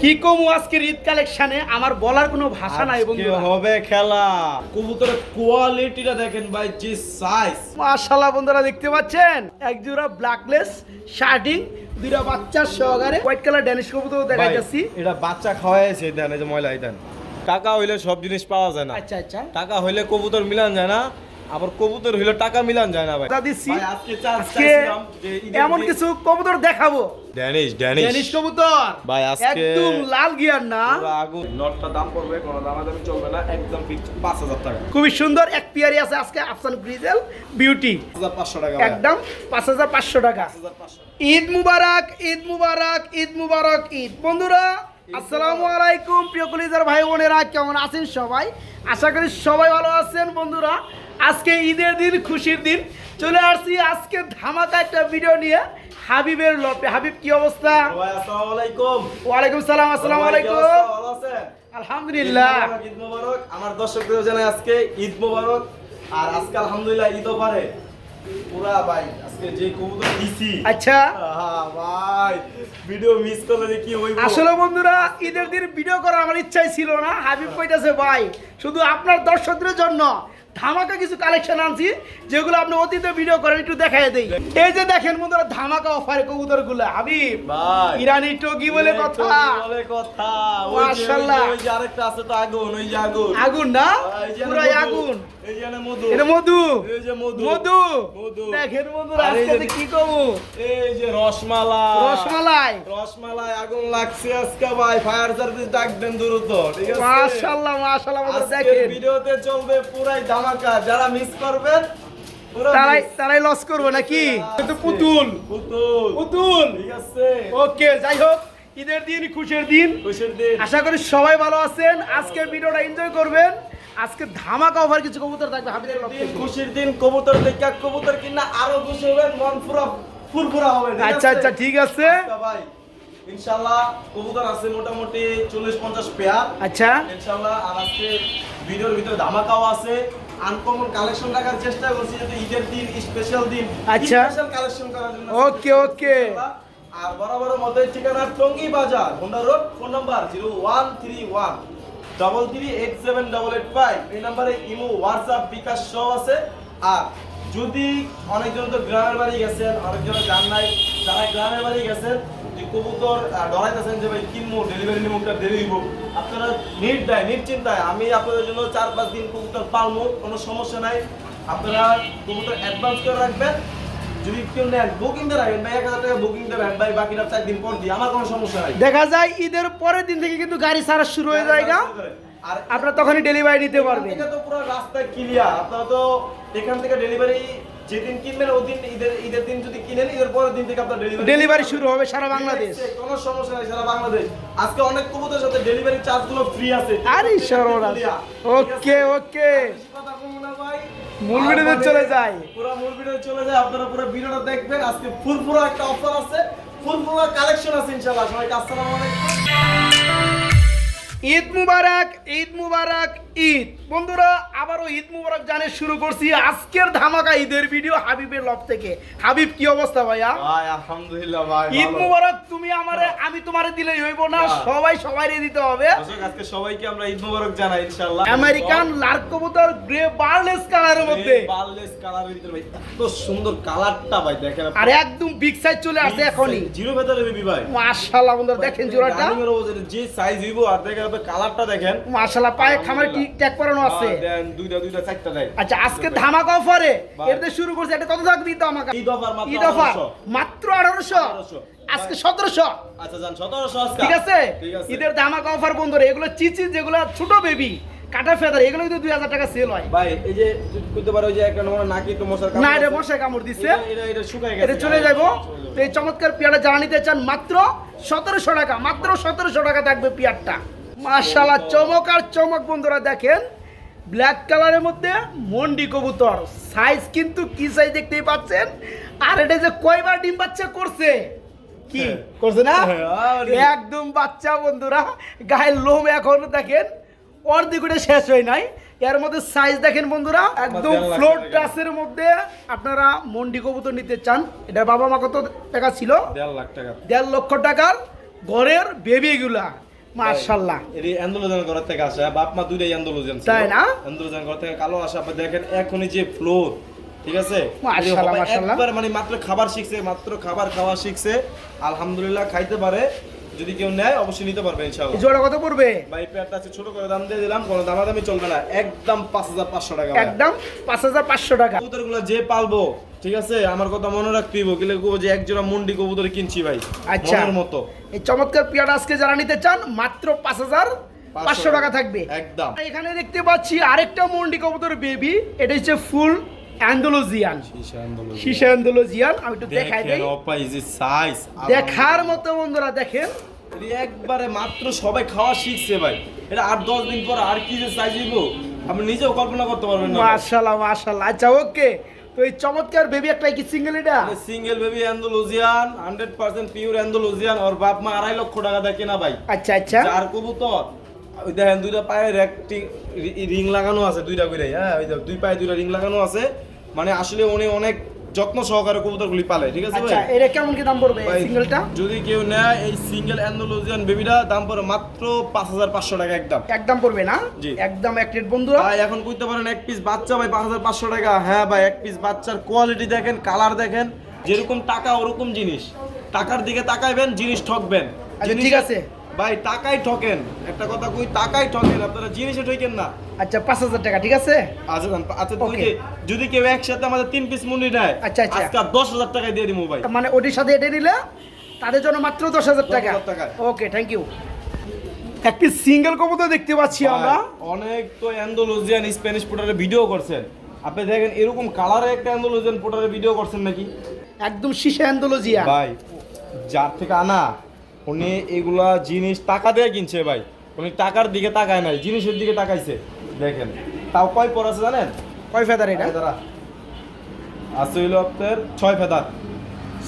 কি কমু আজকের ঈদ কালেকশনে? আমার বলার কোনো ভাষা নাই বন্ধুরা। হবে খেলা। কবুতরের কোয়ালিটিটা দেখেন ভাই যে সাইজ মাশাআল্লাহ বন্ধুরা দেখতে পাচ্ছেন? এক জোড়া ব্ল্যাকলেস শার্টিং দুইটা বাচ্চার সহকারে হোয়াইট কালার ড্যানিশ কবুতর দেখা যাচ্ছি এটা বাচ্চা খাওয়াইছে দেন এই যে ময়লা দেন। টাকা হইলে সব জিনিস পাওয়া যায় না। আচ্ছা আচ্ছা। টাকা হইলে কবুতর মিলান যায় না আবার কবুতর হইলে টাকা মিলান যায় না ভাই। আজকে এমন কিছু কবুতর দেখাবো। ড্যানিশ ড্যানিশ ড্যানিশ কবুতর। ভাই, আজকে- একদম লাল গিয়ার না। আগুন। নটটা দাম পড়বে কোনো দামাদামি চলবে না একদম ফিক্স পাঁচ হাজার টাকা। খুবই সুন্দর এক পিয়ারি আছে আজকে আফসান গ্রিজেল বিউটি টাকা একদম পাঁচ হাজার পাঁচশো টাকা। ঈদ মুবারক ঈদ মুবারক ঈদ মুবারক ঈদ। বন্ধুরা আসসালামু আলাইকুম প্রিয় কলিজার ভাই বোনেরা কেমন আছেন সবাই? আশা করি সবাই ভালো আছেন বন্ধুরা। আজকে ঈদের দিন খুশির দিন। চলে আসছি আজকে ধামাকা একটা ভিডিও নিয়ে। হাবিবের লপে। হাবিব কি অবস্থা। ওয়ালাইকুম সালাম আসসালামু আলাইকুম? আলহামদুলিল্লাহ। ঈদ মোবারক, আমার দর্শকদের জানাই আজকে ঈদ মোবারক। আর আজকে আলহামদুলিল্লাহ ঈদ পারে পুরা ভাই আজকে যে কবুতর দিছি আচ্ছা। ভাই ভিডিও মিস করলে যে কি হইব? আসলে বন্ধুরা ঈদের দিন ভিডিও করার আমার ইচ্ছাই ছিল না। হাবিব কইতাছে ভাই শুধু আপনার দর্শকদের জন্য ধামাকা কিছু কালেকশন আনছি যেগুলো আপনি অতীতে ভিডিও করেন একটু দেখাই দেই। এই যে দেখেন বন্ধুরা ধামাকা অফারে কবুতরগুলো হাবিব ভাই ইরানি টগি বলে কথা। বলে কথা। মাশাআল্লাহ। ওই যে আরেকটা আছে তো আগুন ওই যে আগুন। আগুন না? মধু। আগুন। এই যে মধু। এটা মধু। এই যে মধু। মধু। দেখেন বন্ধুরা আজকে কি এই যে রসমালাই। রসমালাই। রসমালাই আগুন লাগছে আজকে ভাই। ফায়ার সার্ভিস ডাক দেন দ্রুত ঠিক আছে? মাশাআল্লাহ মাশাআল্লাহ দেখেন। ভিডিওতে চলবে পুরাই ধামাকা যারা মিস করবেন তারাই তারাই লস করব নাকি? পুতুল। পুতুল। পুতুল। ঠিক আছে। ওকে যাই হোক ঈদের দিন খুশির দিন। খুশির দিন। আশা করি সবাই ভালো আছেন। আজকের ভিডিওটা এনজয় করবেন। আজকে ধামাকা অফার কিছু কবুতর থাকবে দিন খুশির দিন কবুতর দেখা কবুতর কিনা আরও খুশি হবেন মন পুরো ফুরফুরা হবে আচ্ছা আচ্ছা ঠিক আছে। আচ্ছা ভাই ইনশাআল্লাহ কবুতর আছে মোটামুটি চল্লিশ পঞ্চাশ পেয়ার। আচ্ছা। ইনশাআল্লাহ আর আজকে ভিডিওর ভিতরে ধামাকাও আছে। আনকমন কালেকশন রাখার চেষ্টা করছি যাতে ঈদের দিন স্পেশাল দিন আচ্ছা। স্পেশাল কালেকশন করার জন্য ওকে, ওকে। আর বরাবর মধ্যে ঠিকানা Tongi Bazar Honda road phone number zero one three one double three eight seven double eight five এই নাম্বারে ইমো হোয়াটসঅ্যাপ বিকাশ সব আছে। আর যদি অনেকজন তো গ্রামের বাড়ি গেছেন অনেকজন জান নাই যারা গ্রামের বাড়ি গেছেন কবুতর ডরাইতেছেন যে ভাই কিনবো ডেলিভারি নিমুকটা দেরি দিব আপনারা নির্দায় নিশ্চিন্তায় আমি আপনাদের জন্য চার পাঁচ দিন কবুতর পালবো কোনো সমস্যা নাই। আপনারা কবুতর অ্যাডভান্স করে রাখবেন। যদি কেউ নেন বুকিং দিয়ে রাখবেন। ভাই এক হাজার টাকা বুকিং দেবেন। ভাই বাকিটা চার দিন পর আমার কোনো সমস্যা নাই। দেখা যায় ঈদের পরের দিন থেকে কিন্তু গাড়ি ছাড়া শুরু হয়ে যায় গা। আর আপনারা তখনই ডেলিভারি নিতে পারবেন। থেকে তো পুরো রাস্তা ক্লিয়ার আপনারা তো এখান থেকে ডেলিভারি যেদিন কিনবেন ওই দিন ঈদের ঈদের দিন যদি কিনেন ঈদের পরের দিন থেকে আপনার ডেলিভারি ডেলিভারি শুরু হবে সারা বাংলাদেশ। কোনো সমস্যা নাই সারা বাংলাদেশ। আজকে অনেক কবুতরের সাথে ডেলিভারি চার্জগুলো ফ্রি আছে। আরে সর্বনাশ ওকে ওকে। মূল ভিডিওতে মানে চলে যাই। পুরো মূল চলে যায় আপনারা পুরো ভিডিওটা দেখবেন। আজকে ফুল পুরো একটা অফার আছে। ফুল পুরো কালেকশন আছে ইনশাআল্লাহ। সবাইকে আসসালামু আলাইকুম। ঈদ মুবারক ঈদ মুবারক ঈদ। বন্ধুরা আবারও ঈদ মুবারক জানে শুরু করছি আজকের ধামাকা ঈদের ভিডিও হাবিবের লব থেকে। হাবিব কি অবস্থা ভাইয়া? ভাই আলহামদুলিল্লাহ ভাই ঈদ মুবারক তুমি আমারে আমি তোমারে দিলেই হইব না। সবাই সবাইরে দিতে হবে। আজকে সবাইকে আমরা ঈদ মোবারক জানাই ইনশাআল্লাহ। আমেরিকান লার্ক কবুতর গ্রে বার্লেস কালারের মধ্যে। বার্লেস কালারের ভিতরে ভাই এত সুন্দর কালারটা ভাই দেখেন। আর একদম বিগ সাইজ চলে আসে এখনই। জিরো ভেতরে বেবি ভাই। মাশাআল্লাহ বন্ধুরা দেখেন জোড়াটা। যে সাইজ হইবো আর দেখেন আপনি কালারটা দেখেন। মাশাআল্লাহ পায়ে খামারে টিক ট্যাগ করানো আছে? হ্যাঁ, দেন দুইটা দুইটা চারটা দেয়। আচ্ছা আজকে ধামাকা অফারে? বাহ। শুরু করছে। এটা কত থাকবে দিতে আমাকে। ঈদ offer মাত্র ঈদ অফার। মাত্র 1800 আজকে সতেরোশো। আচ্ছা যান 1700 ঠিক আছে? ঈদের ধামাকা অফার বন্ধুরা এগুলো চিচি যেগুলো ছোট বেবি কাটা ফেদার এগুলো কিন্তু দুই হাজার টাকা সেল হয়। ভাই এই যে কইতে পারো যে একটা নম্বর নাকি তো মশার না এটা মশাই কামড় দিচ্ছে এটা এটা শুকায় গেছে। এটা চলে যাব। তো এই চমৎকার পেয়ারটা যারা নিতে চান মাত্র সতেরোশো টাকা মাত্র সতেরোশো টাকা থাকবে পেয়ারটা। মার্শাল্লাহ চমক আর চমক বন্ধুরা দেখেন। ব্ল্যাক কালারের মধ্যে মন্ডি কবুতর। সাইজ কিন্তু কি সাইজ দেখতেই পাচ্ছেন? আর এটা যে কয়বার ডিম বাচ্চা করছে? কি? হ্যাঁ। করছে না? হ্যাঁ, একদম বাচ্চা বন্ধুরা। গায়ের লোম এখন দেখেন অর্ধেক শেষ হয় নাই। এর মধ্যে সাইজ দেখেন বন্ধুরা একদম ফ্লোর টাকা। টাসের মধ্যে আপনারা মন্ডি কবুতর নিতে চান। এটা বাবা মা কত টাকা ছিল? দেড় লাখ টাকা। দেড় লক্ষ টাকার ঘরের বেবি এগুলা মাশাল্লাহ এটি ঘর থেকে আসে বাপ মা দুইটাই অ্যান্ডোলোজেন তাই না? অ্যান্ডোলোজেন ঘর থেকে কালো আসে আপনি দেখেন এখনই যে ফ্লোর ঠিক আছে? মাশাআল্লাহ, এটি হবে মাশাআল্লাহ। একবার মানে মাত্র খাবার শিখছে মাত্র খাবার খাওয়া শিখছে আলহামদুলিল্লাহ খাইতে পারে। যদি কেউ নেয় অবশ্যই নিতে পারবে এই ইনশাআল্লাহ জোড়া কত পড়বে? ভাই পেয়ারটা আছে ছোট করে দাম দিয়ে দিলাম কোনো দামাদামি চলবে না। একদম পাঁচ হাজার পাঁচশো টাকা একদম পাঁচ হাজার পাঁচশো টাকা। কবুতরগুলো যে পালবো ঠিক আছে? আমার কথা মনে রাখতে হইব কিলে কবো যে এক জোড়া মুন্ডি কবুতর কিনছি ভাই। আচ্ছা। মনের মতো। এই চমৎকার পেয়ারা আজকে যারা নিতে চান মাত্র পাঁচ হাজার পাঁচশো টাকা থাকবে। একদম। এখানে দেখতে পাচ্ছি আরেকটা মন্ডি কবুতর বেবি এটা হচ্ছে ফুল অ্যান্ডোলজিয়ান শীষা অ্যান্ডোলজিয়ান আমি একটু দেখাই দেই। সাইজ দেখার মতো বন্ধুরা দেখেন। একবারে মাত্র সবাই খাওয়া শিখছে ভাই। এটা আট দশ দিন পর আর কি যে সাইজ হইব আপনি নিজেও কল্পনা করতে পারবেন না মাশাআল্লাহ মাশাআল্লাহ। আচ্ছা ওকে তো এই চমৎকার বেবি একটা কি সিঙ্গেল এটা? Single baby Andalusian hundred percent pure Andalusian ওর বাপ মা আড়াই লক্ষ টাকা দেয় কেনা ভাই। আচ্ছা আচ্ছা। চার কবুতর ওই দেখেন দুইটা পায়ে রিং লাগানো আছে দুইটা করে হ্যাঁ ওই দুই পায়ে দুইটা রিং লাগানো আছে। মানে আসলে উনি অনেক যত্ন সহকারে কবুতরগুলি পালে ঠিক আছে আচ্ছা ভাই? এটা কেমন কি দাম পড়বে সিঙ্গেলটা যদি কেউ নেয় এই সিঙ্গেল অ্যান্ডোলজিয়ান বেবিটা দাম পড়ে মাত্র পাঁচ হাজার পাঁচশো টাকা একদম। একদম পড়বে না। একদম এক রেট বন্ধুরা। ভাই এখন কইতে পারেন এক পিস বাচ্চা ভাই পাঁচ হাজার পাঁচশো টাকা। হ্যাঁ ভাই এক পিস বাচ্চার কোয়ালিটি দেখেন কালার দেখেন যেরকম টাকা ওরকম জিনিস। টাকার দিকে তাকাইবেন জিনিস ঠকবেন। আচ্ছা, ঠিক আছে। ভাই টাকাই ঠকেন। একটা কথা কই টাকাই ঠকেন আপনারা জিনিসে ঠকেন না। আচ্ছা পাঁচ হাজার টাকা ঠিক আছে? আচ্ছা আচ্ছা. যে, যদি কেউ একসাথে আমাদের তিন পিস মুন্ডি নেয় আচ্ছা, আচ্ছা। আজকে দশ হাজার টাকায় দিয়ে দিব ভাই। মানে ওটির সাথে এটা নিলে তাদের জন্য মাত্র দশ হাজার টাকা। 10,000 টাকা। ওকে থ্যাংক ইউ একটি সিঙ্গেল কবুতর দেখতে পাচ্ছি আমরা। অনেক তো অ্যান্ডোলজিয়ান স্প্যানিশ পোটারে ভিডিও করছেন। আপনি দেখেন এরকম কালারে একটা অ্যান্ডোলজিয়ান পোটারের ভিডিও করছেন নাকি? একদম শীষে অ্যান্ডোলজিয়া ভাই যার থেকে আনা উনি এগুলা জিনিস টাকা দিয়ে কিনছে ভাই। উনি টাকার দিকে তাকায় নাই জিনিসের দিকে তাকাইছে। দেখেন তাও কয় পর আছে জানেন? কয় ফেদার এটা? দাঁড়া। আছে হইল আপনার ছয় ফেদার।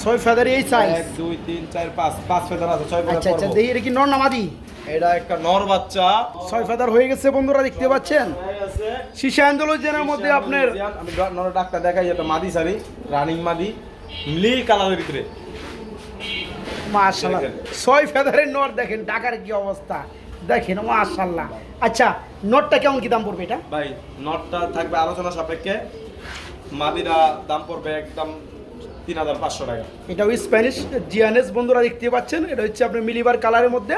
ছয় ফেদার এই সাইজ এক দুই তিন চার পাঁচ পাঁচ ফেদার আছে ছয় ফেদার আচ্ছা আচ্ছা। দেখি এটা কি নর নামাদি এটা একটা নর বাচ্চা। ছয় ফেদার হয়ে গেছে বন্ধুরা দেখতে পাচ্ছেন? গেছে। শীষা মধ্যে আপনার আমি নর ডাক্তার দেখাই এটা মাদি সারি রানিং মাদি লি কালারের ভিতরে। মাশাআল্লাহ। দেখেন। ছয় ফেদারের নট দেখেন ঢাকার কি অবস্থা? দেখেন মাশাল্লাহ আচ্ছা নটটা কেমন কি দাম পড়বে এটা? ভাই নটটা থাকবে আলোচনা সাপেক্ষে। মাদিরা দাম পড়বে একদম তিন হাজার পাঁচশো টাকা। এটা স্প্যানিশ জিয়ানেস বন্ধুরা দেখতে পাচ্ছেন এটা হচ্ছে আপনার মিলিবার কালারের মধ্যে।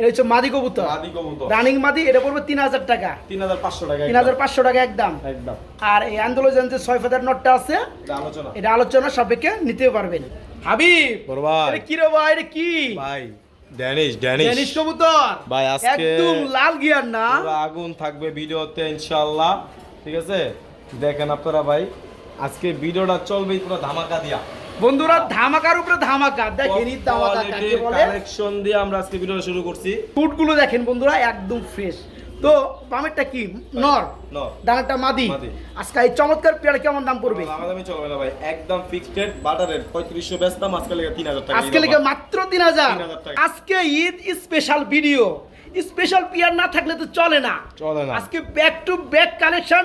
এটা হচ্ছে মাদি কবুতর। মাদি কবুতর। রানিং মাদি এটা পড়বে তিন হাজার টাকা। তিন হাজার পাঁচশো টাকা তিন হাজার পাঁচশো টাকা একদম। একদম। আর এই আন্দোলন যে ছয় ফেদার নটটা আছে আলোচনা। এটা আলোচনা সাপেক্ষে নিতে পারবেন। হাবিব এটা কি রে ভাই এটা কি? ভাই ড্যানিশ ড্যানিশ। ড্যানিশ কবুতর। ভাই, আজকে- একদম লাল গিয়ার না। আগুন থাকবে ভিডিওতে ইনশাআল্লাহ। ঠিক আছে? দেখেন আপনারা ভাই আজকে ভিডিওটা চলবে পুরো ধামাকা দিয়া। বন্ধুরা ধামাকার উপরে ধামাকা। দেখেন ধামাকা কাকে বলে? কালেকশন দিয়ে আমরা আজকে ভিডিওটা শুরু করছি। ফুটগুলো দেখেন বন্ধুরা একদম ফ্রেশ তো বামেরটা কি? নর। ডানাটা মাদি। আজকে এই চমৎকার পেয়ারা কেমন দাম চলবে না ভাই একদম ফিক্সড রেট বাটারের পঁয়ত্রিশশো বেচতাম আজকে লেগে তিন হাজার টাকা আজকে লেগে মাত্র তিন হাজার। 3,000 আজকে Eid special video special pair না থাকলে তো চলে না। চলে না। আজকে back to back collection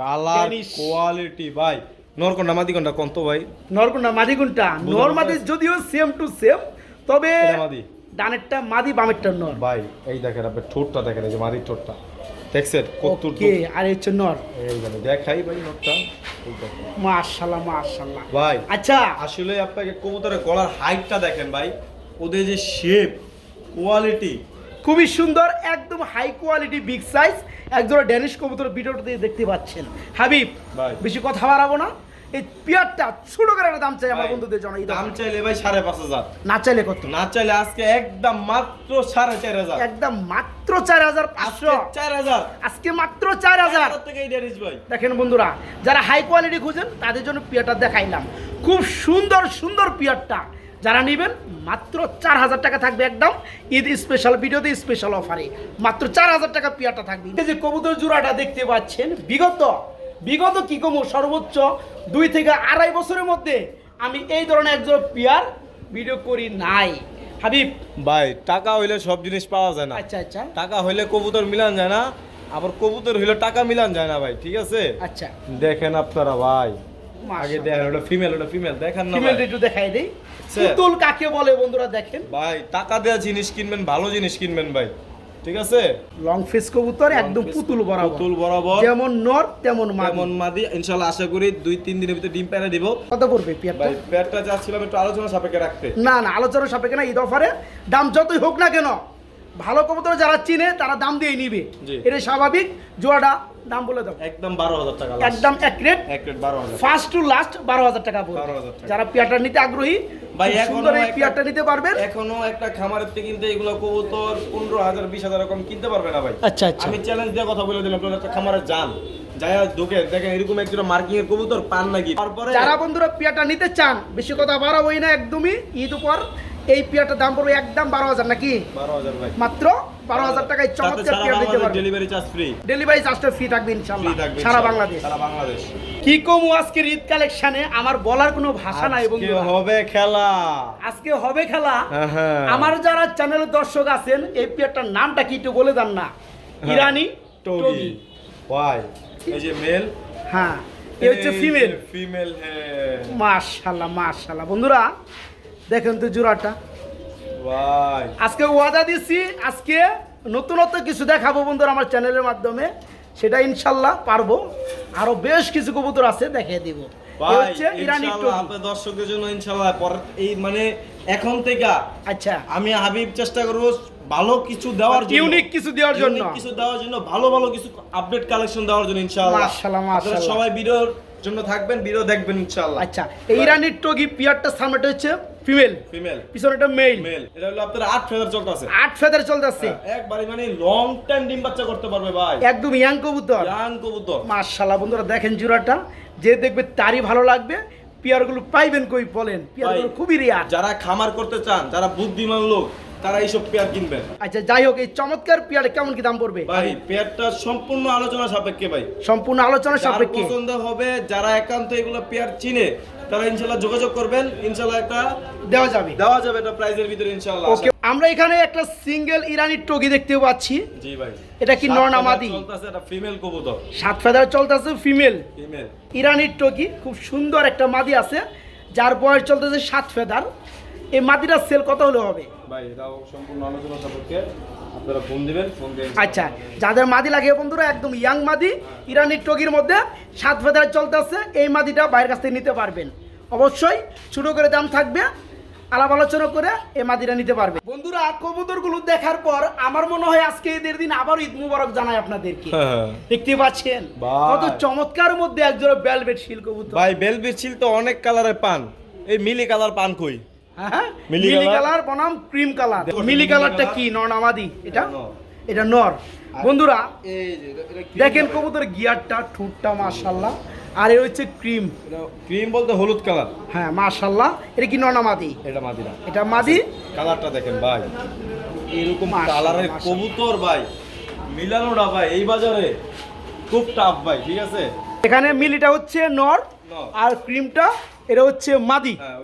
colour quality ভাই। নরকন্ডা মাদি কোনটা কন্ত ভাই? নরকুন্ডা বুঝলাম, নর মাদি যদিও সেম টু সেম তবে মাদি। ডানেরটা মাদি বামেরটা নর। ভাই এই দেখেন আপনি ঠোঁটটা দেখেন এই যে মাদির ঠোঁটটা। দেখছেন? কত আর এই হচ্ছে নর। এই দেখাই ভাই দেখেন। মাশাআল্লাহ মাশাআল্লাহ ভাই আচ্ছা। আসলে আপনাকে কবুতরের গলার হাইটটা দেখেন ভাই। ওদের যে শেপ কোয়ালিটি খুবই সুন্দর একদম হাই কোয়ালিটি বিগ সাইজ একজোড়া ড্যানিশ কবুতর ভিডিওটা দিয়ে দেখতে পাচ্ছেন। হাবিব বেশি কথা বাড়াবো না। এই পিয়ারটা ছোট করে একটা দাম চাই আমার বন্ধুদের জন্য এই দাম চাইলে ভাই সাড়ে পাঁচ হাজার। না চাইলে কত? না চাইলে আজকে একদম মাত্র সাড়ে চার হাজার। একদম মাত্র চার হাজার পাঁচশো। চার হাজার। আজকে মাত্র চার হাজার। ভাই। দেখেন বন্ধুরা যারা হাই কোয়ালিটি খুঁজেন তাদের জন্য পিয়ারটা দেখাইলাম। খুব সুন্দর সুন্দর পিয়ারটা। যারা নেবেন মাত্র চার হাজার টাকা থাকবে একদম। ঈদ স্পেশাল ভিডিওতে স্পেশাল অফারে মাত্র চার হাজার টাকা পিয়ারটা থাকবে। এই যে কবুতর জোড়াটা দেখতে পাচ্ছেন বিগত বিগত কি কমু? সর্বোচ্চ দুই থেকে আড়াই বছরের মধ্যে আমি এই ধরনের একজন পিয়ার ভিডিও করি নাই। হাবিব। ভাই টাকা হইলে সব জিনিস পাওয়া যায় না। আচ্ছা আচ্ছা। টাকা হইলে কবুতর মিলান যায় না আবার কবুতর হইলে টাকা মিলান যায় না ভাই ঠিক আছে? আচ্ছা। দেখেন আপনারা ভাই। আগে। দেখেন ওটা ফিমেল ওটা ফিমেল দেখেন না ফিমেল একটু দেখাই দেই। পুতুল কাকে বলে বন্ধুরা দেখেন। ভাই টাকা দেওয়া জিনিস কিনবেন ভালো জিনিস কিনবেন ভাই। ঠিক আছে? লং ফেস কবুতর একদম পুতুল বরাবর। পুতুল বরাবর। যেমন নর তেমন মাদি। মাদি ইনশাআল্লাহ আশা করি দুই তিন দিনের ভিতরে ডিম পেরে দিব। কত পড়বে পিয়ারটা ভাই পেয়ারটা চাচ্ছিলাম একটু আলোচনা সাপেক্ষে রাখতে। না না আলোচনা সাপেক্ষে না অফারে। দাম যতই হোক না কেন ভালো কবুতর যারা চিনে তারা দাম দিয়ে নিবে। এটা স্বাভাবিক। জোয়াটা দাম বলে দাও। একদম বারো হাজার টাকা একদম এক রেট এক রেট বারো হাজার। ফার্স্ট টু লাস্ট বারো হাজার টাকা 12,000 টাকা। যারা পিয়ারটা নিতে আগ্রহী ভাই, খুব এখনও এই একটা- নিতে পারবেন। এখনও একটা খামারের থেকে কিনতে এগুলো কবুতর পনেরো হাজার বিশ হাজার এরকম কিনতে পারবে না ভাই। আচ্ছা আচ্ছা। আমি চ্যালেঞ্জ দিয়ে কথা বলে দিলাম আপনারা একটা খামারে যান যাই ঢুকে দেখেন এরকম একটা মার্কিং এর কবুতর পান নাকি? তারপরে যারা বন্ধুরা পিয়াটা নিতে চান বেশি কথা বাড়াবোই না একদমই ঈদ উপর। এই পিয়াটার দাম পড়বে একদম বারো হাজার নাকি? মাত্র বারো হাজার টাকায় চমৎকার পিয়ার নিতে পারবেন ডেলিভারি চার্জ ফ্রি ডেলিভারি চার্জটা ফ্রি থাকবে ইনশাল্লাহ। সারা বাংলাদেশ। সারা বাংলাদেশ। কি কম আজকের ঈদ কালেকশনে আমার বলার কোনো ভাষা নাই বন্ধুরা। হবে খেলা। আজকে হবে খেলা। হ্যাঁ, হ্যাঁ। আমার যারা চ্যানেলের দর্শক আছেন এই পিয়ারটার নামটা কি একটু বলে দেন না? ইরানি টগি। টগি। ওয়াই এই যে মেল হ্যাঁ এ হচ্ছে ফিমেল ফিমেল হ্যাঁ। মাশাল্লাহ মাশাল্লাহ। বন্ধুরা দেখেন তো জোড়াটা। আজকে ওয়াদা দিচ্ছি আজকে নতুনত্ব কিছু দেখাবো বন্ধুরা আমার চ্যানেলের মাধ্যমে। সেটা ইনশাল্লাহ পারব। আরও বেশ কিছু কবুতর আছে দেখিয়ে দিব। হচ্ছে ইরানি দর্শকদের জন্য ইনশাআল্লাহ পর এই মানে এখন থেকে আচ্ছা। আমি হাবিব চেষ্টা করব ভালো কিছু দেওয়ার জন্য। ইউনিক কিছু দেওয়ার জন্য। কিছু দেওয়ার জন্য ভালো ভালো কিছু আপডেট কালেকশন দেওয়ার জন্য ইনশাআল্লাহ মাশাআল্লাহ, মাশাআল্লাহ। সবাই ভিডিওর জন্য থাকবেন ভিডিও দেখবেন ইনশাআল্লাহ। আচ্ছা এই ইরানির টগি পিয়ারটা সামনেটা হচ্ছে ফিমেল। ফিমেল। পিছনেটা মেল। মেল। এটা হলো আপনার আট ফেদার চলতেছে। আট ফেদার চলতেছে। একবারে মানে লং টাইম ডিম বাচ্চা করতে পারবে ভাই। একদম ইয়াং কবুতর। ইয়াং কবুতর। মাশাল্লাহ বন্ধুরা দেখেন জোড়াটা। যে দেখবে তারই ভালো লাগবে। পিয়ারগুলো পাইবেন কই বলেন? পিয়ারগুলো খুবই রেয়ার যারা খামার করতে চান যারা বুদ্ধিমান লোক তারা এইসব পেয়ার কিনবেন আচ্ছা যাই হোক এই চমৎকার পিয়ারে কেমন কি দাম পড়বে? ভাই পেয়ারটা সম্পূর্ণ আলোচনা সাপেক্ষে ভাই। সম্পূর্ণ আলোচনা সাপেক্ষে। পছন্দ হবে যারা একান্ত এগুলো পেয়ার চিনে তারা ইনশাল্লাহ যোগাযোগ করবেন। ইনশাল্লাহ একটা দেওয়া যাবে। দেওয়া যাবে এটা প্রাইজের ভিতরে ইনশাল্লাহ। ওকে আমরা এখানে একটা সিঙ্গেল ইরানির টগি দেখতে পাচ্ছি। জি ভাই। এটা কি নর না ফেদার মাদি? চলতেছে এটা ফিমেল কবুতর। সাত ফেদার চলতেছে ফিমেল ফিমেল ইরানির টগি খুব সুন্দর একটা মাদি আছে যার বয়স চলতেছে সাত ফেদার। এই মাদিটার সেল কত হলে হবে? ভাই এটাও সম্পূর্ণ আলোচনা সাপেক্ষে। আপনারা ফোন দিবেন ফোন দিয়ে আচ্ছা যাদের মাদি লাগে বন্ধুরা একদম ইয়াং মাদি ইরানির টগির মধ্যে সাত ফেদার চলতেছে এই মাদিটা বাইরের কাছ থেকে নিতে পারবেন। অবশ্যই ছোট করে দাম থাকবে আলাপ আলোচনা করে এই মাদিটা নিতে পারবে। বন্ধুরা কবুতরগুলো দেখার পর আমার মনে হয় আজকে ঈদের দিন আবার ঈদ মুবারক জানাই আপনাদেরকে। হ্যাঁ। দেখতে পাচ্ছেন? কত চমৎকার মধ্যে একজোড়া বেলভেট শিল কবুতর। ভাই বেলবির ছিল তো অনেক কালারের পান। এই মিলি কালার পান কই? হ্যাঁ মিলি মিলি কালার। বনাম ক্রিম কালার। মিলি কালারটা কি? নর নামাদি। এটা? এটা নর। বন্ধুরা দেখেন কবুতর গিয়ারটা ঠুটটা মাশাল্লাহ আর এ হচ্ছে ক্রিম। ক্রিম বলতে হলুদ কালার। হ্যাঁ মাশাল্লাহ এটা কি নর নামাদি? এটা মাদিরা এটা মাদি? কালারটা দেখেন ভাই। এরকম কালারের কবুতর ভাই। মিলানোটা ভাই এই বাজারে খুব টাফ ভাই ঠিক আছে? এখানে মিলিটা হচ্ছে নর নর। আর ক্রিমটা এটা হচ্ছে মাদি। হ্যাঁ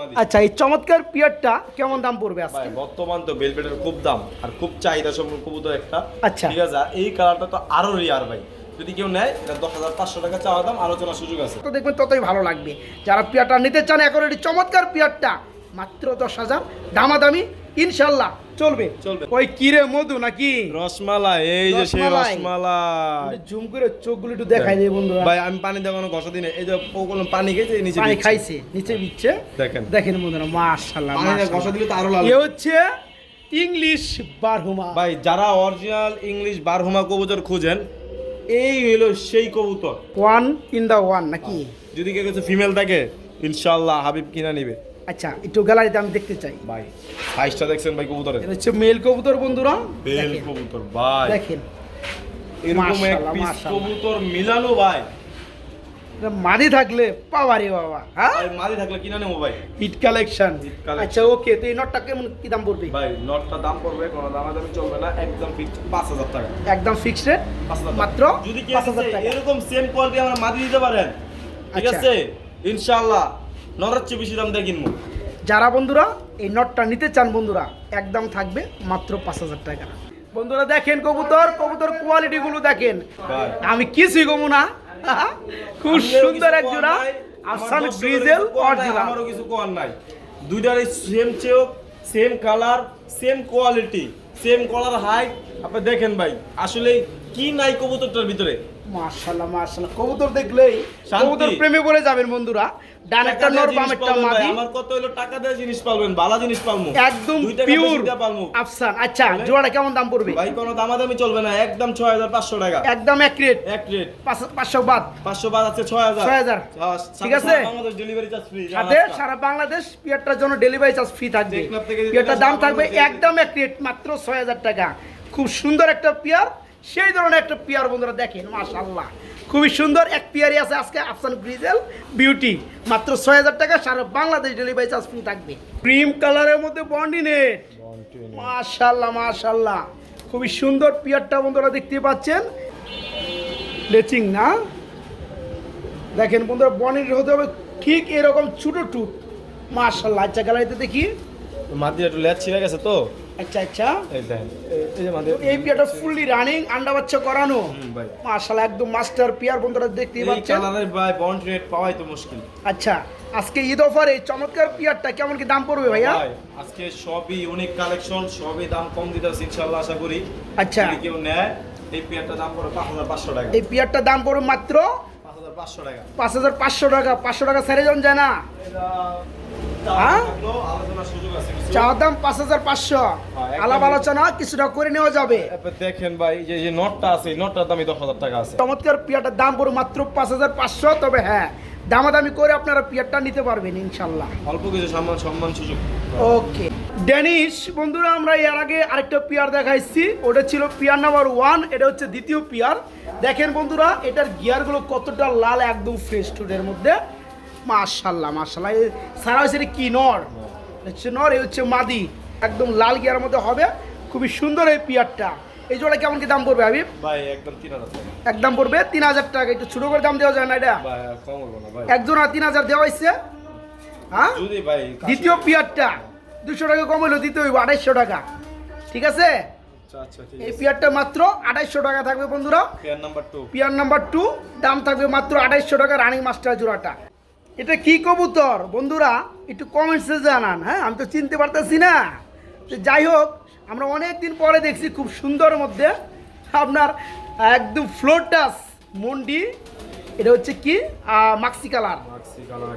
মাদি। আচ্ছা এই চমৎকার পিয়ারটা কেমন দাম পড়বে আজকে? বর্তমান তো বেলভেটের খুব দাম আর খুব চাহিদা সম্পন্ন কবুতর একটা। আচ্ছা। ঠিক আছে এই কালারটা তো আরও রিয়ার ভাই। যদি কেউ নেয় এটা দশ হাজার পাঁচশো টাকা চাওয়া দাম আলোচনার সুযোগ আছে। তো দেখবেন ততই ভালো লাগবে। যারা পিয়ারটা নিতে চান এখন এটি চমৎকার পিয়ারটা মাত্র দশ হাজার দামাদামি ইনশাল্লাহ। চলবে? চলবে। ওই কিরে মধু নাকি? রসমালাই এই যে সেই রসমালাই। জুম করে চোখগুলো একটু দেখাই দেয় বন্ধুরা। ভাই আমি পানি দেওয়ানো ঘষা দিনে। এই যে ওগুলো পানি খেয়েছে নিচে পানি। খাইছে নিচে দিচ্ছে। দেখেন। দেখেন বন্ধুরা মাশাল্লাহ পানি ঘষা দিলে তো আরও লাল এ হচ্ছে ইংলিশ বারহুমা। ভাই যারা অরিজিনাল ইংলিশ বারহুমা কবুতর খুঁজেন এই হলো সেই কবুতর। ওয়ান ইন দা ওয়ান নাকি? যদি কেউ কিছু ফিমেল থাকে ইনশাল্লাহ হাবিব কিনা নিবে। আচ্ছা একটু গ্যালারিতে আমি দেখতে চাই। ভাই সাইজটা দেখছেন ভাই কবুতরের? এটা হচ্ছে মেল কবুতর বন্ধুরা। দেখেন, কবুতর ভাই। দেখেন। এরকম এক পিস কবুতর মিলানো ভাই। মাদি থাকলে পাওয়ারে বাবা হ্যাঁ? মাদি থাকলে কিনা নেব ভাই। হিট কালেকশন আচ্ছা ওকে তো এই নটটা কেমন কি দাম পড়বে? ভাই নটটা দাম পড়বে কোনো দামাদামি চলবে না একদম ফিক্স পাঁচ হাজার টাকা। একদম ফিক্সড রেট। মাত্র যদি কেউ এরকম সেম কোয়ালিটি আমরা মাদি দিতে পারেন। ঠিক আচ্ছা। আছে? ইনশাআল্লাহ। নরের চেয়ে বেশি দাম দিয়ে কিনবো। যারা বন্ধুরা এই নটটা নিতে চান বন্ধুরা একদম থাকবে মাত্র পাঁচ হাজার টাকা। বন্ধুরা দেখেন কবুতর কবুতর কোয়ালিটি গুলো দেখেন। আমি কিছুই কমু না। খুব সুন্দর এক জোড়া আফসান গ্রিজেল অরিজিনাল আমারও কিছু কোয়ার নাই। দুইটারই same check same colour same quality same collar height আপনি দেখেন ভাই আসলে কি নাই কবুতরটার ভিতরে? মাশাল্লাহ মাশাল্লাহ কবুতর দেখলেই কবুতর প্রেমে পড়ে যাবেন বন্ধুরা। ডান একটা নর বাম একটা মাদি। আমার কত হলো টাকা দিয়ে জিনিস পাবেন ভালো জিনিস পাবো একদম পিওর আফসান আচ্ছা জোড়াটা কেমন দাম পড়বে? ভাই কোনো দামাদামি চলবে না। একদম ছয় হাজার পাঁচশো টাকা। একদম এক রেট এক রেট পাঁচশো বাদ। পাঁচশো বাদ আছে ছয় হাজার। 6,000 ঠিক আছে? আমাদের ডেলিভারি চার্জ ফ্রি সাথে সারা বাংলাদেশ পিয়ারটার জন্য ডেলিভারি চার্জ ফ্রি থাকবে। পিয়ারটার দাম থাকবে একদম এক রেট মাত্র ছয় হাজার টাকা। খুব সুন্দর একটা পিয়ার। সেই ধরনের একটা পিয়ার বন্ধুরা দেখেন মাশাল্লাহ খুবই সুন্দর এক পিয়ারই আছে আজকে আফসান গ্রিজেল বিউটি। মাত্র ছয় হাজার টাকা, সারা বাংলাদেশ ডেলিভারি চার্জ ফ্রি থাকবে। ক্রিম কালারের মধ্যে বন্ডি নেট। মাশাল্লাহ মাশাল্লাহ খুবই সুন্দর পিয়ারটা বন্ধুরা দেখতে পাচ্ছেন। লেচিং না? দেখেন বন্ধুরা বনির হতে হবে ঠিক এরকম ছোটো টুট মাশাল্লাহ আচ্ছা গ্যালারিতে দেখি। মাদি একটু লেট ছিঁড়ে গেছে তো। আচ্ছা আচ্ছা। এই দেখেন এই- এই যে মাদি এই পিয়ারটা ফুললি রানিং আন্ডা বাচ্চা করানো। হুম, মাশাল্লাহ একদম মাস্টার পিয়ার বন্ধুরা দেখতেই এই পাচ্ছেন। ভাই বন্ড রেট পাওয়াই তো মুশকিল। আচ্ছা আজকে ঈদ অফারে চমৎকার পিয়ারটা কেমন কি দাম পড়বে ভাইয়া? আজকে সবই ইউনিক কালেকশন সবই দাম কম দিতে আছে ইনশাআল্লাহ আশা করি। আচ্ছা। যদি কেউ নেয় এই পেয়ারটা দাম পড়ে পাঁচ হাজার পাঁচশো টাকা। এই পিয়ারটার দাম পড়বে মাত্র পাঁচ হাজার পাঁচশো টাকা। পাঁচ হাজার পাঁচশো টাকা পাঁচশো টাকা ছেড়ে যান যায় হ্যাঁ? চাওয়ার দাম পাঁচ হাজার পাঁচশো। আলাপ আলোচনা কিছুটা করে নেওয়া যাবে। এবার দেখেন ভাই যে যে নটটা আছে নটটার দামই দশ হাজার টাকা আছে। চমৎকার পিয়ারটার দাম মাত্র পাঁচ হাজার পাঁচশো তবে হ্যাঁ দামাদামি করে আপনারা পিয়ারটা নিতে পারবেন ইনশাল্লাহ। অল্প কিছু সম্মান সম্মান সুযোগ। ওকে। ড্যানিশ বন্ধুরা আমরা এর আগে আরেকটা পিয়ার দেখাইছি। ওটা ছিল পিয়ার নাম্বার ওয়ান এটা হচ্ছে দ্বিতীয় পিয়ার। দেখেন বন্ধুরা এটার গিয়ারগুলো কতটা লাল একদম ফ্রেশ টুডের মধ্যে। মাশাল্লাহ মাশাল্লাহ সারা হয়েছে কি নর? হচ্ছে নর এই হচ্ছে মাদি। একদম লাল গিয়ারের মধ্যে হবে। খুবই সুন্দর এই পিয়ারটা। এই জোড়া কেমন কি দাম পড়বে হাবিব? ভাই একদম তিন হাজার টাকা। একদম পড়বে? তিন হাজার টাকা। একটু ছোটো করে দাম দেওয়া যায় না এটা? ভাই কম হলো না ভাই। একজোড়া তিন হাজার দেওয়া হয়েছে হ্যাঁ? যদি ভাই দ্বিতীয় পিয়ারটা। দুশো টাকা কম হলো দ্বিতীয় হইব আড়াইশো টাকা। ঠিক আছে? আচ্ছা আচ্ছা এই পিয়ারটা মাত্র আড়াইশো টাকা থাকবে বন্ধুরা। Pair number two pair number two দাম থাকবে মাত্র আড়াইশো টাকা রানিং মাস্টার জোড়াটা। এটা কি কবুতর? বন্ধুরা একটু কমেন্টসে জানান হ্যাঁ? আমি তো চিনতে পারতেছি না। তো যাই হোক আমরা অনেক দিন পরে দেখছি খুব সুন্দর মধ্যে আপনার একদম ফ্লোর টাস মন্ডি। এটা হচ্ছে কি? মাক্সি কালার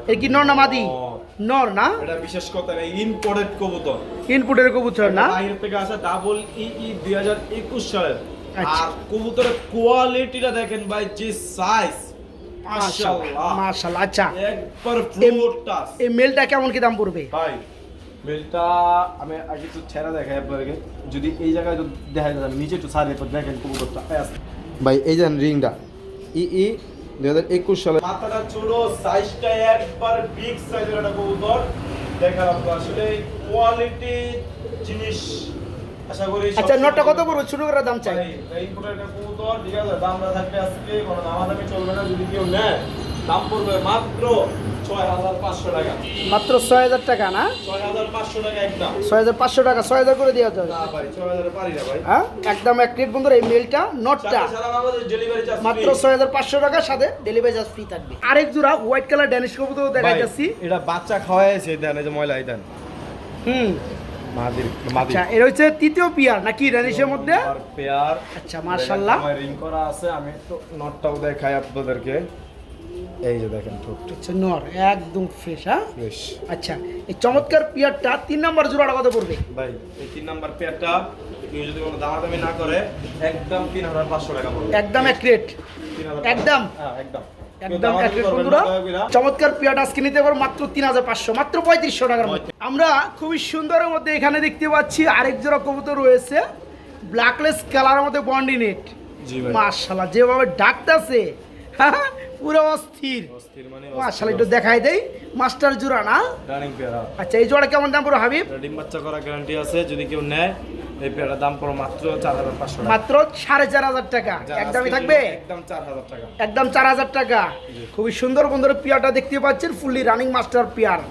এটা কি নর না মাদি? নর। না? এটা বিশেষ কথা এই ইম্পোর্টেড কবুতর। ইনপুটের কবুতর না? বাইরে থেকে আসা ডাবল ই ই দুই হাজার একুশ সালের। আচ্ছা। আর কবুতরের কোয়ালিটিটা দেখেন ভাই যে সাইজ মাশাআল্লাহ। মাশাল্লাহ আচ্ছা। একবার ফ্লোর টাচ এই মেলটা কেমন কি দাম পড়বে? ভাই বেলটা আমি আগে একটু ছেড়া দেখাই আপনাদেরকে। যদি এই জায়গায় তো দেখা যায় নিচে একটু সাইডে তো দেখেন কবুতরটা ভাই এই যে রিংটা ই ই দুই হাজার একুশ সালে। মাথাটা ছোট সাইজটা একবার বিগ সাইজের একটা কবুতর। দেখেন আপনি আসলে কোয়ালিটি জিনিস আচ্ছা নটটা কত পড়বে? ছোট করে দাম চাই। ঠিক আছে? দামটা থাকবে আজকে, কোনো দামাদামি চলবে না, যদি কেউ নেয়, দাম পড়বে মাত্র মাত্র ছয় হাজার টাকা না? 6,500 টাকা একদম। ছয় হাজার পাঁচশো টাকা ছয় হাজার করে দেওয়া যাবে না ভাই, 6,000 এ পারি না ভাই। হ্যাঁ? একদম এক প্লেট বন্ধুরা এই মেলটা নটটা। মাত্র ছয় হাজার পাঁচশো টাকার সাথে ডেলিভারি চার্জ ফ্রি থাকবে। আরেক জোড়া হোয়াইট কালার ড্যানিশ কবুতর দেখা ভাই, যাচ্ছি এটা বাচ্চা খাওয়াইছে দেন এই যে ময়লা দেন। হুম। মাদি আচ্ছা এটা হচ্ছে তৃতীয় পিয়ার নাকি ড্যানিশের মধ্যে? পেয়ার। আচ্ছা মার্শাল্লাহ রিং করা আছে আমি একটু নটটাও দেখাই আপনাদেরকে। এই যে দেখেন ঠোঁট। নর একদম ফ্রেশ হ্যাঁ? ফ্রেশ আচ্ছা এই চমৎকার পিয়ারটা তিন নম্বর জোড়াটা কত পড়বে? ভাই এই তিন নাম্বার পেয়ারটা কেউ যদি কোনো দামাদামি না করে একদম তিন হাজার পাঁচশো টাকা পড়বে। একদম এক রেট একদম? হ্যাঁ একদম। একদম বন্ধুরা। চমৎকার পিয়াটা আজকে নিতে পারো মাত্র তিন হাজার পাঁচশো মাত্র পঁয়ত্রিশশো টাকার মধ্যে। আমরা খুবই সুন্দরের মধ্যে এখানে দেখতে পাচ্ছি আরেক জোড়া কবুতর রয়েছে ব্ল্যাকলেস কালারের মধ্যে বন্ডি নেট মার্শাল্লাহ যেভাবে ডাকতেছে পুরো অস্থির। অস্থির মানে মার্শাল্লাহ একটু দেখাই দেই মাস্টার জোড়া না? আচ্ছা এই জোড়া কেমন দাম পড়ো হাবিব? ডিম বাচ্চা করা গ্যারান্টি আছে যদি কেউ নেয় এই পেয়ারটার দাম পড়ো মাত্র চার হাজার পাঁচশো মাত্র সাড়ে চার হাজার টাকা। একদমই থাকবে? একদম চার হাজার টাকা। একদম চার হাজার টাকা। খুবই সুন্দর বন্ধুরা পিয়ারটা দেখতে পাচ্ছেন fully running master peer.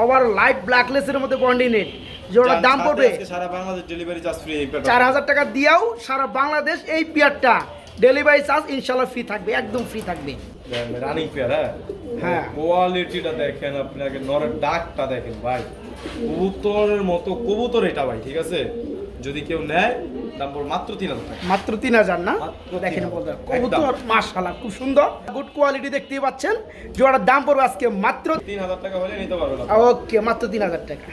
Over light ব্ল্যাকলেসের মধ্যে বন্ডি নেট যেটার দাম পড়বে সারা বাংলাদেশ ডেলিভারি চার্জ ফ্রি চার হাজার টাকা দিয়েও সারা বাংলাদেশ এই পিয়ারটা। ডেলিভারি চার্জ ইনশাল্লাহ ফ্রি থাকবে একদম ফ্রি থাকবে। রানিং পেয়ার হ্যাঁ? হ্যাঁ। কোয়ালিটিটা দেখেন আপনাকে নরের ডাকটা দেখেন ভাই। কবুতরের মতো কবুতর এটা ভাই ঠিক আছে? যদি কেউ নেয় দাম পড়বে মাত্র তিন হাজার টাকা। মাত্র তিন হাজার না? দেখেন 3,000 কবুতর খুব সুন্দর। গুড কোয়ালিটি দেখতেই পাচ্ছেন। জোড়ার দাম পড়বে আজকে মাত্র তিন হাজার টাকা হলে নিতে আপনি। ওকে মাত্র তিন হাজার টাকা।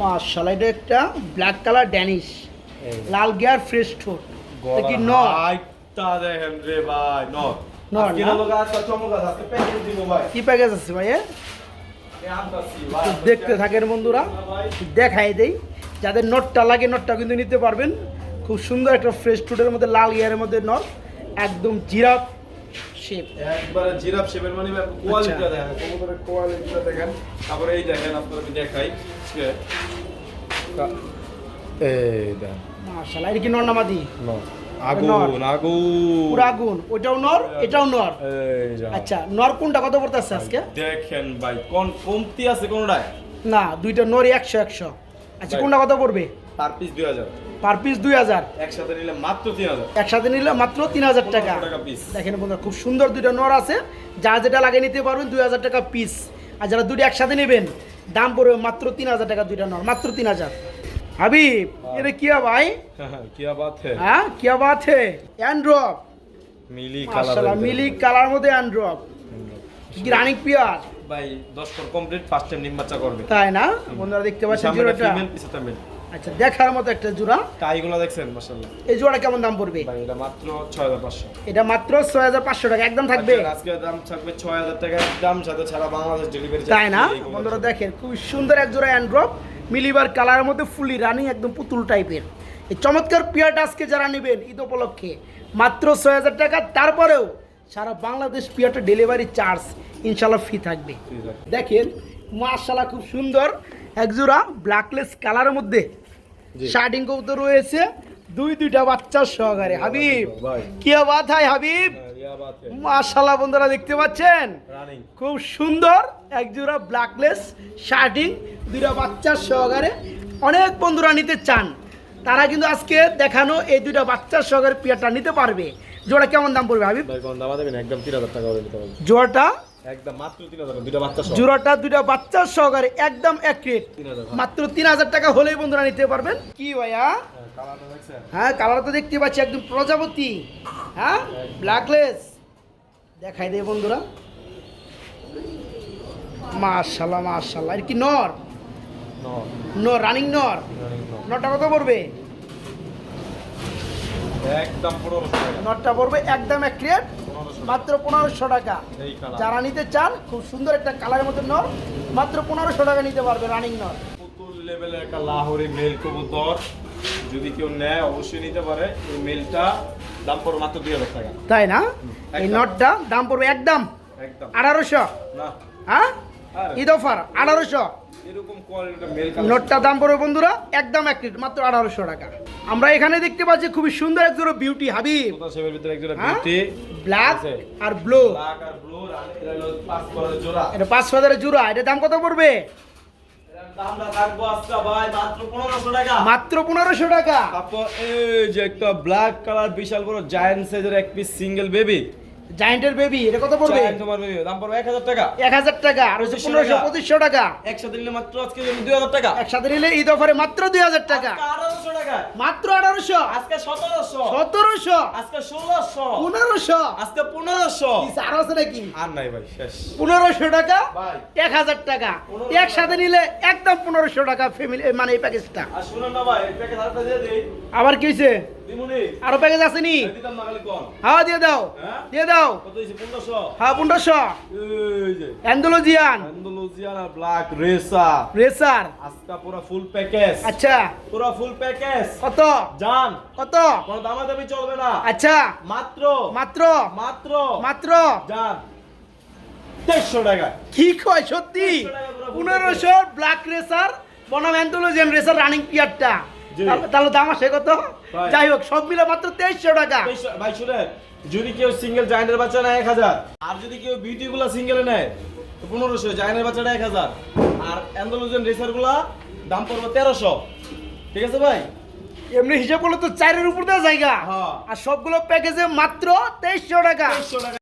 মাশাআল্লাহ এটা একটা ব্ল্যাক কালার ড্যানিশ লাল গিয়ার ফ্রেশ ঠোঁট। কি ন হাইটটা দেখেন রে ভাই না? কি প্যাকেজ আছে ভাই। দেখতে থাকেন বন্ধুরা দেখাই দেই। যাদের নটটা লাগে নটটা কিন্তু নিতে পারবেন। খুব সুন্দর একটা ফ্রেশ টুটের মধ্যে লাল ইয়ারের মধ্যে নট একদম জিরাফ শেপ একবারে শেপের মানে কোয়ালিটিটা দেখেন কবুতরের কোয়ালিটিটা দেখেন। তারপরে এই দেখেন আপনাদের দেখাই এই দেখেন মাশাআল্লাহ এটা কি নর্নামাদি নর। আগুন আগুন। পুরো আগুন। ওইটাও নর এটাও নর। আচ্ছা নর কোনটা? কত পড়তেছে আজকে? দেখেন ভাই কোন কমতি আছে কোনটায়? না দুইটা নর একশো একশো। আচ্ছা কোনটা কত পড়বে? পার পিস দুই হাজার। পার পিস দুই হাজার। একসাথে নিলে মাত্র তিন হাজার। একসাথে নিলে মাত্র তিন হাজার টাকা। টাকা দেখেন বন্ধুরা খুব সুন্দর দুইটা নর আছে। যা যেটা লাগিয়ে নিতে পারবেন দুই হাজার টাকা পিস আর যারা দুটো একসাথে নেবেন দাম পড়বে মাত্র তিন হাজার টাকা দুইটা নর মাত্র তিন হাজার। হাবিব এটা কিয়া ভাই? है হ্যাঁ কিয়া বাত হে অ্যান্ড্রপ মিলি মাশাআল্লাহ মিলি কালার মধ্যে অ্যান্ড্রপ কি রানিং পিয়ার? ভাই 10 পর কমপ্লিট ফার্স্ট টাইম নিম বাচ্চা করবে। তাই না? বন্ধুরা দেখতে পাচ্ছেন জোড়াটা? ফিমেল পিছটা মেল আচ্ছা দেখার মতো একটা জোড়া। টাইগুলো দেখছেন মাশাআল্লাহ। এই জোড়া কেমন দাম পড়বে? ভাই এটা মাত্র 6500 এটা মাত্র ছয় হাজার পাঁচশো টাকা একদম থাকবে? আজকে- আজকে দাম থাকবে 6000 টাকা দাম সাথে ছাড়া বাংলাদেশ ডেলিভারি তাই না? বন্ধুরা দেখেন খুব সুন্দর এক জোড়া অ্যান্ড্রপ মিলিবার কালারের মধ্যে ফুলি রানিং একদম পুতুল টাইপের। এই চমৎকার পিয়ারটা আজকে যারা নেবেন ঈদ উপলক্ষে মাত্র ছয় হাজার টাকা। তারপরেও সারা বাংলাদেশ পিয়ারটা ডেলিভারি চার্জ ইনশাল্লাহ ফ্রি থাকবে। দেখেন মার্শাল্লাহ খুব সুন্দর। একজোড়া ব্ল্যাকলেস কালারের মধ্যে। শার্টিং কবুতর রয়েছে। দুই দুইটা বাচ্চার সহকারে। হাবিব কি বাত হাবিব। বাত বন্ধুরা দেখতে পাচ্ছেন? খুব সুন্দর এক জোড়া ব্ল্যাকলেস শার্টিং দুটা বাচ্চার সহকারে অনেক বন্ধুরা নিতে চান। তারা কিন্তু আজকে দেখানো এই দুটা বাচ্চার সহকারে পিয়ারটা নিতে পারবে। জোড়া কেমন দাম পড়বে হাবিব? ভাই কোন দাম দেবেন একদম 3000 টাকা করে দিতে পারবেন জোড়াটা একদম মাত্র 3000 টাকা বাচ্চা সহ। জোড়াটা দুইটা বাচ্চার সহকারে একদম এক রেট 3000 মাত্র তিন হাজার টাকা হলেই বন্ধুরা নিতে পারবেন। কি ভাইয়া? হ্যাঁ কালার তো দেখতে পাচ্ছি একদম প্রজাপতি। হ্যাঁ ব্ল্যাকলেস দেখাই দে বন্ধুরা। মাশাল্লাহ মাশাল্লাহ। এর কি নর? নো নর রানিং নর? রানিং নো নরটা কত পড়বে? একদম 1500 পড়বে একদম 1500 মাত্র পনেরোশো টাকা। যারা নিতে চান খুব সুন্দর একটা কালারের মতো নর মাত্র পনেরোশো টাকা নিতে পারবে রানিং নর। পুতুল লেভেলের একটা লাহোরি মেল কবুতর। যদি কেউ নেয় অবশ্যই নিতে পারে। এই মেলটা দাম পড়বে মাত্র দুই হাজার টাকা। তাই না? এই নটটা দাম পড়বে একদম। আঠারোশো। না। হ্যাঁ? আরে, ঈদ অফার আঠারোশো। এরকম কোয়ালিটির নোটটা দাম পড়বে বন্ধুরা একদম এক মাত্র আঠারোশো টাকা। আমরা এখানে দেখতে পাচ্ছি খুবই সুন্দর এক জোড়া বিউটি হাবিব? বিউটি ব্ল্যাক আর ব্লু এটা পাঁচ হাজারের জোড়া। এটা দাম কত পড়বে? মাত্র পনেরোশো টাকা। মাত্র পনেরোশো টাকা। তারপর এই যে একটা ব্ল্যাক কালার বিশাল বড় জায়ান্ট সাইজের এক পিস সিঙ্গেল বেবি জায়েন্টের বেবি এটা কত পড়বে? তোমার বেবি দাম পড়বে এক হাজার টাকা। এক হাজার টাকা আর হচ্ছে 2500 টাকা। একসাথে নিলে মাত্র আজকে দুই হাজার টাকা। একসাথে নিলে ঈদ অফারে মাত্র দুই হাজার টাকা। আঠারোশো টাকা। মাত্র আঠারোশো। আজকে সতেরোশো। সতেরোশো। আজকে ষোলোশো। পনেরোশো। আজকে পনেরোশো। আরও আছে নাকি? আর নাই ভাই শেষ। পনেরোশো টাকা ভাই। এক হাজার টাকা। 1500 একসাথে নিলে একদম পনেরোশো টাকা ফ্যামিলি মানে এই প্যাকেজটা আর শুনুন না ভাই এই প্যাকেজ আরেকটা দিয়ে দিই। আবার কি হয়েছে? দিমুনি। আরও প্যাকেজ আসেনি এই দিতাম না খালি কম হ্যাঁ দিয়ে দাও। হ্যাঁ? দিয়ে দাও। পনেরোশো। হ্যাঁ পনেরোশো। যে। অ্যান্ডোলজিয়ান। আর ব্ল্যাক রেসা রেসার। আজকা পুরো ফুল প্যাকেজ। আচ্ছা। পুরো ফুল প্যাকেজ। কত? জান। কত? কোনো দামাদামি চলবে না। আচ্ছা। মাত্র। মাত্র। মাত্র। মাত্র। জান। তেইশশো টাকা। কি কয় সত্যি? 1300 টাকা পুরো পনেরোশো ব্ল্যাক রেসার বনাম অ্যান্ডোলজিয়ান রেসার রানিং পিয়ারটা। তাহলে দাম আসে কত? যাই হোক সব মিলে মাত্র তেইশশো টাকা। 2300 ভাই শুনেন। যদি কেউ সিঙ্গেল জায়েন্টের বাচ্চা নেয় এক হাজার। আর যদি কেউ বিউটি গুলা সিঙ্গেলে নেয় তো পনেরোশো জায়নের বাচ্চাটা এক হাজার। আর অ্যান্ডালুজিয়ান রেসারগুলা দাম পড়বে তেরোশো। ঠিক আছে ভাই? এমনি হিসাব করলে তো চারের উপর দেওয়া জায়গা। হ্যাঁ। আর সবগুলো প্যাকেজে মাত্র তেইশশো টাকা। তেইশশো টাকা।